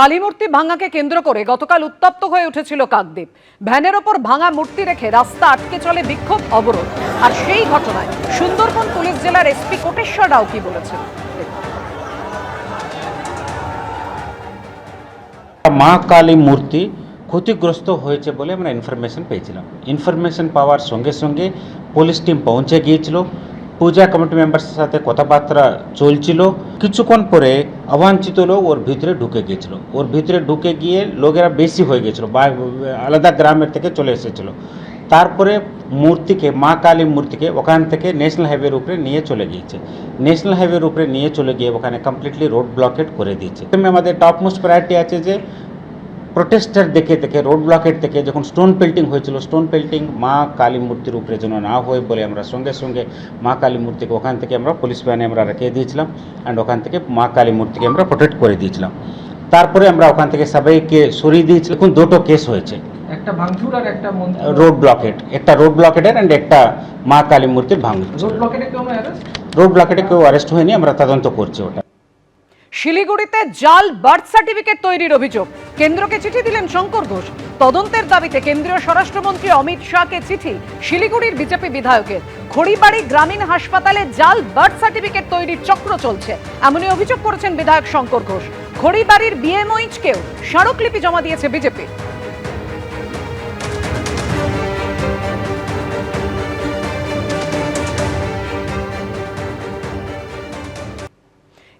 কালীমূর্তি ভাঙাকে কেন্দ্র করে গতকাল উত্তপ্ত হয়ে উঠেছিল কাকদ্বীপ। ভ্যানের ওপর ভাঙা মূর্তি রেখে রাস্তা আটকে চলে বিক্ষোভ অবরোধ। আর সেই ঘটনায় সুন্দরবন পুলিশ জেলার এসপি কোটেশ্বর রাও কি বলেছেন? মা কালী মূর্তি ক্ষতিগ্রস্ত হয়েছে বলে আমরা ইনফরমেশন পেয়েছিলাম। ইনফরমেশন পাওয়ার সঙ্গে সঙ্গে পুলিশ টিম পৌঁছে গিয়েছিল। পূজা কমিটি মেম্বার্সের সাথে কথাবার্তা চলছিল। কিছুক্ষণ পরে অবাঞ্ছিত লোক ওর ভিতরে ঢুকে গিয়েছিল। ওর ভিতরে ঢুকে গিয়ে লোকেরা বেশি হয়ে গেছিল আলাদা গ্রামের থেকে চলে এসেছিল। তারপরে মূর্তিকে, মা কালী মূর্তিকে ওখান থেকে ন্যাশনাল হাইওয়ের উপরে নিয়ে চলে গিয়েছে। ন্যাশনাল হাইওয়ের উপরে নিয়ে চলে গিয়ে ওখানে কমপ্লিটলি রোড ব্লকেট করে দিয়েছে। আমাদের টপ মোস্ট প্রায়োরিটি আছে যে প্রোটেস্টার দেখে দেখে রোড ব্লকেট থেকে যখন স্টোন পেল্টিং হয়েছিল স্টোন পেল্টিং মা কালী মূর্তির উপরে যেন না হয় বলে আমরা সঙ্গে সঙ্গে মা কালী মূর্তিকে ওখান থেকে আমরা পুলিশ ভ্যানে আমরা রেখে দিয়েছিলাম অ্যান্ড ওখান থেকে মা কালী মূর্তিকে আমরা প্রোটেক্ট করে দিয়েছিলাম। তারপরে আমরা ওখান থেকে সবাইকে সরিয়ে দিয়েছিলাম। এখন দুটো কেস হয়েছে। একটা ভাঙচুর আর একটা রোড ব্লকেট একটা রোড ব্লকেটের অ্যান্ড একটা মা কালী মূর্তির ভাঙচুর। রোড ব্লকেটে কেউ রোড ব্লকেটে কেউ অ্যারেস্ট হয়নি আমরা তদন্ত করছি ওটা। শিলিগুড়িতে জাল বার্থ সার্টিফিকেট তৈরির অভিযোগ। কেন্দ্রকে চিঠি দিলেন শঙ্কর ঘোষ। তদন্তের দাবিতে কেন্দ্রীয় স্বরাষ্ট্রমন্ত্রী অমিত শাহকে চিঠি শিলিগুড়ির বিজেপি বিধায়কের। খড়িবাড়ি গ্রামীণ হাসপাতালে জাল বার্থ সার্টিফিকেট তৈরির চক্র চলছে, এমনই অভিযোগ করেছেন বিধায়ক শঙ্কর ঘোষ। খড়িবাড়ির বিএমওইচকেও স্মারকলিপি জমা দিয়েছে বিজেপি।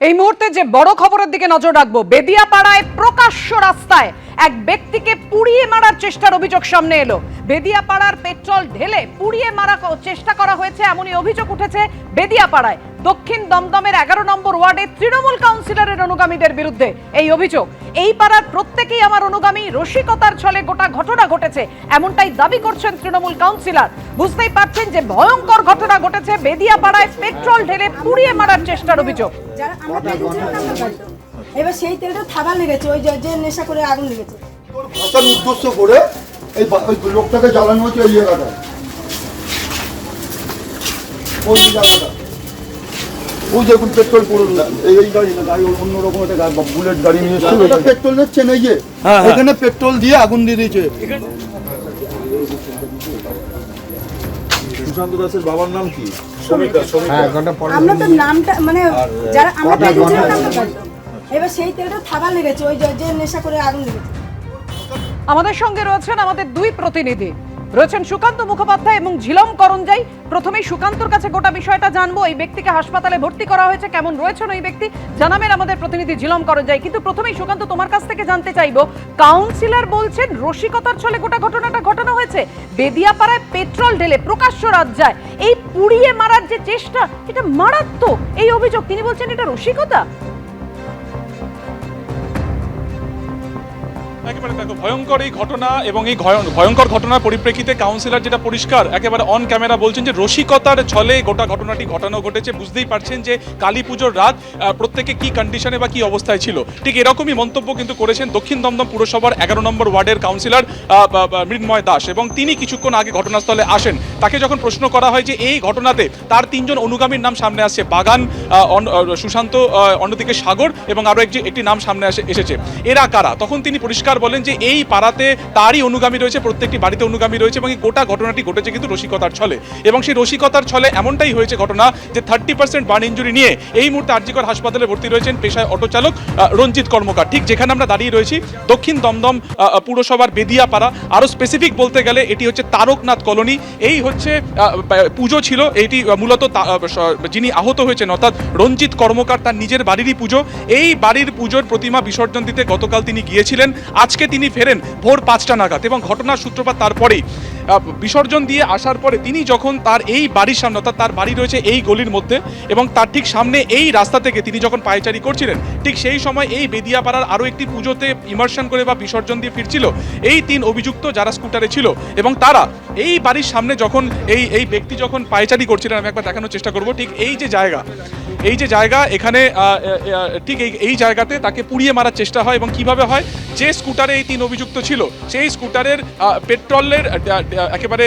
এই মুহূর্তে যে বড় খবরের দিকে নজর রাখব, বেদিয়াপাড়ায় প্রকাশ্য রাস্তায় এক ব্যক্তিকে পুড়িয়ে মারার চেষ্টার অভিযোগ সামনে এলো। বেদিয়াপাড়ার পেট্রোল ঢেলে পুড়িয়ে মারা চেষ্টা করা হয়েছে, এমনই অভিযোগ উঠেছে বেদিয়াপাড়ায়। দক্ষিণ দমদমের এগারো নম্বর ওয়ার্ডে তৃণমূল কাউন্সিলরের অনুগামীদের বিরুদ্ধে এই অভিযোগ। এই পাড়ার প্রত্যেকেই আমার অনুগামী, রসিকতার ছলে গোটা ঘটনা ঘটেছে, এমনটাই দাবি করছেন তৃণমূল কাউন্সিলর। বুঝতেই পারছেন যে ভয়ঙ্কর ঘটনা ঘটেছে বেদিয়াপাড়ায় পেট্রোল ঢেলে পুড়িয়ে মারার চেষ্টার অভিযোগ। যারা আমরা পেট্রোল ছিলাম না বাড়িতে। এবার সেই তেলটা থাবা লেগেছে ওই যে- যে নেশা করে আগুন লেগেছে। ভাষার উদ্দেশ্য করে এই বা- ওই লোকটাকে জ্বালানো হচ্ছে এই জায়গাটা ওই জায়গাটা ওই দেখুন পেট্রোল পড়ল এই এই গাড়ি না গাড়ি অন্যরকম একটা গাড়ি বুলেট গাড়ি নিয়ে এসছে পেট্রোল নিচ্ছেন এই যে। এখানে পেট্রোল দিয়ে আগুন দিয়ে দিয়েছে। সুশান্ত দাসের বাবার নাম কি? আমরা তো নামটা মানে যারা আমরা এবার সেই তেলটা থাবা লেগেছে ওই যে- যে নেশা করে আগুন লেগেছে। আমাদের সঙ্গে রয়েছেন আমাদের দুই প্রতিনিধি। রয়েছেন সুকান্ত মুখোপাধ্যায় এবং ঝিলম করঞ্জাই। প্রথমেই সুকান্তর কাছে গোটা বিষয়টা জানব। এই ব্যক্তিকে হাসপাতালে ভর্তি করা হয়েছে। কেমন রয়েছেন ওই ব্যক্তি? জানাবেন আমাদের প্রতিনিধি ঝিলম করঞ্জাই। কিন্তু প্রথমেই সুকান্ত, তোমার কাছ থেকে জানতে চাইব কাউন্সিলর বলছেন রসিকতার ছলে গোটা ঘটনাটা ঘটানো হয়েছে। বেদিয়াপাড়ায় পেট্রোল ঢেলে প্রকাশ্য রাজ্যায়। এই পুড়িয়ে মারার যে চেষ্টা, এটা মারাত্মক। এই অভিযোগ, তিনি বলছেন এটা রসিকতা? একেবারে দেখো, ভয়ঙ্কর এই ঘটনা এবং এই ভয়ঙ্কর ঘটনার পরিপ্রেক্ষিতে কাউন্সিলর যেটা পরিষ্কার, একেবারে অন ক্যামেরা বলছেন যে রসিকতার ছলে গোটা ঘটনাটি ঘটানো ঘটেছে। বুঝতেই পারছেন যে কালী পুজোর রাত প্রত্যেকে কি কন্ডিশনে বা কি অবস্থায় ছিল। ঠিক এরকমই মন্তব্য কিন্তু করেছেন দক্ষিণ দমদম পুরসভার এগারো নম্বর ওয়ার্ডের কাউন্সিলর মৃন্ময় দাস এবং তিনি কিছুক্ষণ আগে ঘটনাস্থলে আসেন। তাকে যখন প্রশ্ন করা হয় যে এই ঘটনাতে তার তিনজন অনুগামীর নাম সামনে আসছে, বাগান সুশান্ত অন্যদিকে সাগর এবং আরও একটি নাম সামনে আসে এসেছে। এরা কারা? তখন তিনি পরিষ্কার বলেন যে এই পাড়াতে তারই অনুগামী রয়েছে প্রত্যেকটি বাড়িতে অনুগামী রয়েছে এবং এই গোটা ঘটনাটি ঘটেছে কিন্তু রসিকতার ছলে। এবং সেই রসিকতার ছলে এমনটাই হয়েছে ঘটনা যে থার্টি পার্সেন্ট বার্ন ইঞ্জুরি নিয়ে এই মুহূর্তে আরজিকর হাসপাতালে ভর্তি রয়েছেন পেশায় অটো চালক রঞ্জিত কর্মকার। ঠিক যেখানে আমরা দাঁড়িয়ে রয়েছি দক্ষিণ দমদম পুরসভার বেদিয়াপাড়া। আরও স্পেসিফিক বলতে গেলে এটি হচ্ছে তারকনাথ কলোনি। এই হচ্ছে পুজো ছিল আহ, মূলত যিনি আহত হয়েছেন অর্থাৎ রঞ্জিত কর্মকার তার নিজের বাড়িরই পুজো। এই বাড়ির পুজোর প্রতিমা বিসর্জন দিতে গতকাল তিনি গিয়েছিলেন। আজকে তিনি ফেরেন ভোর পাঁচটা নাগাদ এবং ঘটনার সূত্রপাত তারপরেই। বিসর্জন দিয়ে আসার পরে তিনি যখন তার এই বাড়ির সামনে, অর্থাৎ তার বাড়ি রয়েছে এই গলির মধ্যে এবং তার ঠিক সামনে এই রাস্তা থেকে তিনি যখন পায়চারি করছিলেন, ঠিক সেই সময় এই বেদিয়াপাড়ার আরও একটি পুজোতে ইমার্শন করে বা বিসর্জন দিয়ে ফিরছিল এই তিন অভিযুক্ত যারা স্কুটারে ছিল এবং তারা এই বাড়ির সামনে যখন এই এই ব্যক্তি যখন পায়চারি করছিলেন, আমি একবার দেখানোর চেষ্টা করব, ঠিক এই যে জায়গা এই যে জায়গা, এখানে ঠিক এই এই জায়গাতে তাকে পুড়িয়ে মারার চেষ্টা হয় এবং কীভাবে হয়? যে স্কুটারে এই তিন অভিযুক্ত ছিল, সেই স্কুটারের পেট্রোলের একেবারে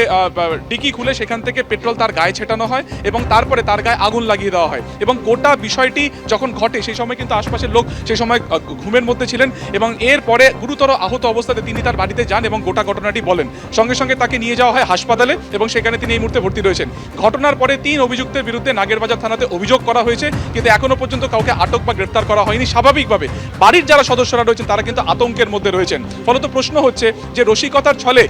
ডিকি খুলে সেখান থেকে পেট্রোল তার গায়ে ছেটানো হয় এবং তারপরে তার গায়ে আগুন লাগিয়ে দেওয়া হয় এবং গোটা বিষয়টি যখন ঘটে, সেই সময় কিন্তু আশপাশের লোক সেই সময় ঘুমের মধ্যে ছিলেন এবং এরপরে গুরুতর আহত অবস্থাতে তিনি তার বাড়িতে যান এবং গোটা ঘটনাটি বলেন। সঙ্গে সঙ্গে তাকে নিয়ে যাওয়া হয় হাসপাতালে এবং সেখানে তিনি এই মুহূর্তে ভর্তি রয়েছেন। ঘটনার পরে তিন অভিযুক্তের বিরুদ্ধে নাগেরবাজার থানাতে অভিযোগ করা হয়েছে কিন্তু এখনও পর্যন্ত কাউকে আটক বা গ্রেপ্তার করা হয়নি। স্বাভাবিকভাবে বাড়ির যারা সদস্যরা রয়েছেন, তারা কিন্তু আতঙ্কের মধ্যে রয়েছেন। ফলত প্রশ্ন হচ্ছে যে, রসিকতার ছলে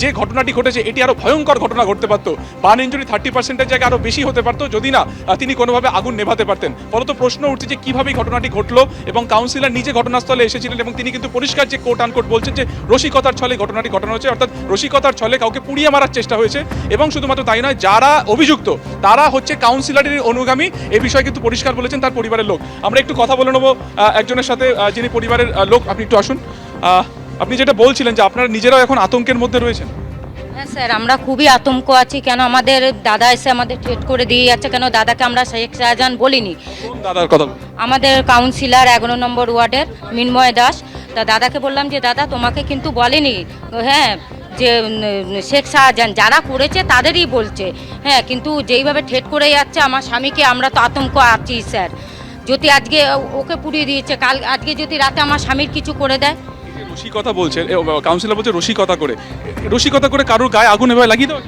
যে ঘটনাটি ঘটেছে, এটি আরও ভয়ঙ্কর ঘটনা ঘটতে পারতো। বার্ন ইঞ্জুরি থার্টি পার্সেন্টের জায়গায় আরও বেশি হতে পারতো, যদি না তিনি কোনোভাবে আগুন নেভাতে পারতেন। ফলত প্রশ্ন উঠছে যে, কীভাবে ঘটনাটি ঘটলো এবং কাউন্সিলর নিজে ঘটনাস্থলে এসেছিলেন এবং তিনি কিন্তু পরিষ্কার যে কোট আনকোট বলছেন যে, রসিকতার ছলে ঘটনাটি ঘটানো হয়েছে, অর্থাৎ রসিকতার ছলে কাউকে পুড়িয়ে মারার চেষ্টা হয়েছে এবং শুধুমাত্র তাই নয়, যারা অভিযুক্ত, তারা হচ্ছে কাউন্সিলরের অনুগামী। এ বিষয়ে কিন্তু পরিষ্কার বলেছেন তার পরিবারের লোক। আমরা একটু কথা বলে নেব একজনের সাথে যিনি পরিবারের লোক আপনি একটু আসুন। আপনি যেটা বলছিলেন যে আপনারা নিজেরাও এখন আতঙ্কের মধ্যে রয়েছেন। হ্যাঁ স্যার আমরা খুবই আতঙ্ক আছি। কেন আমাদের দাদা এসে আমাদের ট্রিট করে দিয়ে যাচ্ছে? কেন দাদাকে আমরা শেখ শাহজাহান বলিনি? দাদার কথা আমাদের কাউন্সিলর এগারো নম্বর ওয়ার্ডের মিনময় দাস। তা দাদাকে বললাম যে দাদা তোমাকে কিন্তু বলেনি। হ্যাঁ যে শেখ শাহজাহান যারা করেছে তাদেরই বলছে। হ্যাঁ কিন্তু যেইভাবে ঠেট করে যাচ্ছে আমার স্বামীকে আমরা তো আতঙ্ক আছি স্যার। যদি আজকে ওকে পুড়িয়ে দিয়েছে কাল আজকে যদি রাতে আমার স্বামীর কিছু করে দেয়। রসিকতা বলছে কাউন্সিলর বলছে রসিকতা করে। রসিকতা করে কারোর গায়ে আগুন এভাবে লাগিয়ে দেওয়া?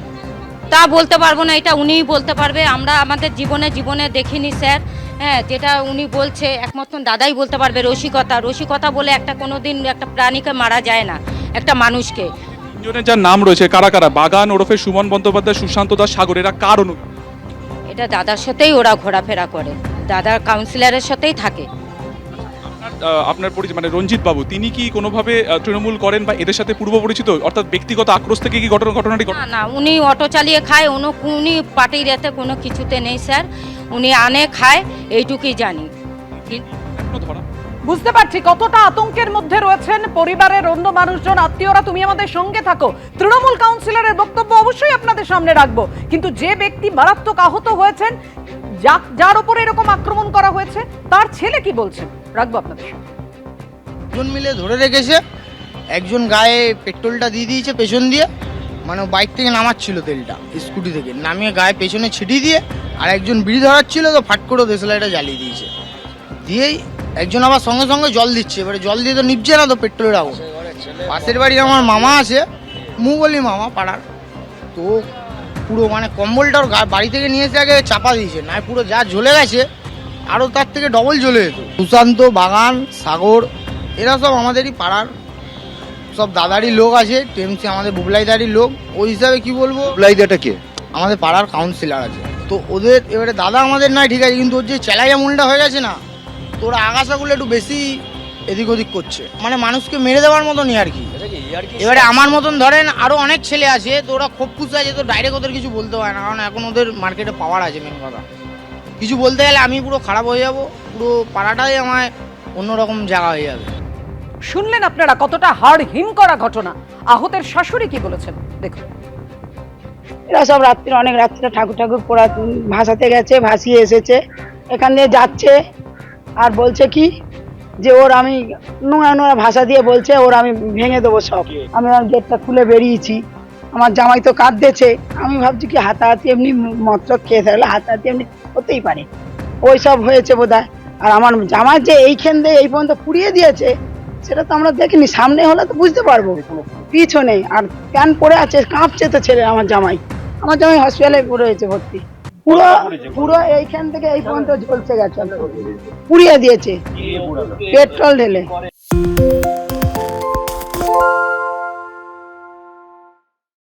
তা বলতে পারব না এটা উনিই বলতে পারবে। আমরা আমাদের জীবনে জীবনে দেখিনি স্যার। হ্যাঁ যেটা উনি বলছে একমাত্র দাদাই বলতে পারবে রসিকতা। রসিকতা বলে একটা কোনো দিন একটা প্রাণীকে মারা যায় না একটা মানুষকে। তিনজনের যার নাম রয়েছে কারা কারা? বাগান ওরফে সুমন বন্দ্যোপাধ্যায় সুশান্ত দাস সাগর এরা কার অনু এটা দাদার সাথেই ওরা ঘোরাফেরা করে। দাদার কাউন্সিলরের সাথেই থাকে। আপনার পরিচিত মানে রঞ্জিত বাবু তিনি কি কোনোভাবে তৃণমূল করেন বা এদের সাথে পূর্ব পরিচিত? অর্থাৎ ব্যক্তিগত আক্রোশ থেকে কি ঘটনা ঘটনাটি ঘটে না না উনি অটো চালিয়ে খায় উনি উনি পার্টির এতে কোনো কিছুতে নেই স্যার। উনি আনে খায় এইটুকুই জানি। বুঝতে পারছি কতটা আতঙ্কের মধ্যে রয়েছেন পরিবারের অন্য মানুষজন, আত্মীয়রা। তুমি আমাদের সঙ্গে থাকো। তৃণমূল কাউন্সিলরের বক্তব্য অবশ্যই আপনাদের সামনে রাখব। কিন্তু যে ব্যক্তি মারাত্মক আহত হয়েছেন যার উপরে এরকম আক্রমণ করা হয়েছে, তার ছেলে কি বলছেন রাখব আপনাদের সামনে। মিলে ধরে রেখেছে। একজন গায়ে পেট্রোলটা দিয়ে দিয়েছে পেছন দিয়ে। মানে বাইক থেকে নামাচ্ছিল তেলটা, স্কুটি থেকে। নামিয়ে গায়ে পেছনে ছিটিয়ে দিয়ে আর একজন বিড়ি ধরাচ্ছিল, তো ফাট করে দেশলাইটা জ্বালিয়ে দিয়েছে। দিয়েই একজন আবার সঙ্গে সঙ্গে জল দিচ্ছে। এবারে জল দিয়ে তো নিপছে না তো পেট্রোলের আগুন। পাশের বাড়ির আমার মামা আছে মু বলি মামা পাড়ার। তো পুরো মানে কম্বলটা ওর বাড়ি থেকে নিয়ে এসে আগে চাপা দিয়েছে না পুরো যা জ্বলে গেছে আরও তার থেকে ডবল জ্বলে যেত। সুশান্ত বাগান সাগর এরা সব আমাদেরই পাড়ার। সব দাদারই লোক আছে টেমসি আমাদের বুবলাইদারই লোক। ওই হিসাবে কি বলব? লাইদাটা কে? আমাদের পাড়ার কাউন্সিলর আছে। তো ওদের এবারে দাদা আমাদের নয় ঠিক আছে কিন্তু ওর যে চেলাই আমুলটা হয়ে গেছে না তো ওরা আগাছাগুলো একটু বেশি এদিক ওদিক করছে। মানে মানুষকে মেরে দেওয়ার মতনই আর কি। এবারে আমার মতন ধরেন আরও অনেক ছেলে আছে তো ওরা খুব খুশি আছে তো ডাইরেক্ট ওদের কিছু বলতে হয় না কারণ এখন ওদের মার্কেটে পাওয়ার আছে মেন কথা। কিছু বলতে গেলে আমি পুরো খারাপ হয়ে যাব পুরো পাড়াটাই আমায় অন্যরকম জায়গা হয়ে যাবে। শুনলেন আপনারা কতটা হাড় হিম করা ঘটনা? আহতের শাশুড়ি কি বলেছেন? দেখুন। এরা সব রাত্রে অনেক রাত্রে ঠাকুর ঠাকুর পড়া ভাসাতে গেছে ভাসিয়ে এসেছে এখান দিয়ে যাচ্ছে। আর বলছে কি? যে ওর আমি নোংরা নোংরা ভাষা দিয়ে বলছে ওর আমি ভেঙে দেবো সব। আমি আমার গেটটা খুলে বেরিয়েছি। আমার জামাই তো কাঁদতেছে। আমি ভাবছি কি হাতাহাতি এমনি মত্র খেয়ে থাকলে হাতাহাতি এমনি হতেই পারে। ওই সব হয়েছে বোধ আর আমার জামাই যে এইখান দিয়ে এই পর্যন্ত পুড়িয়ে দিয়েছে সেটা তো আমরা দেখিনি। সামনে হলে তো বুঝতে পারব। পিছনে। আর প্যান পরে আছে কাঁপছে তো ছেলে আমার জামাই। আমার জামাই হসপিটালে রয়েছে ভর্তি। পুরো পুরো এইখান থেকে এই পর্যন্ত ঝলসে গেছে। পুড়িয়ে দিয়েছে। পেট্রোল ঢেলে।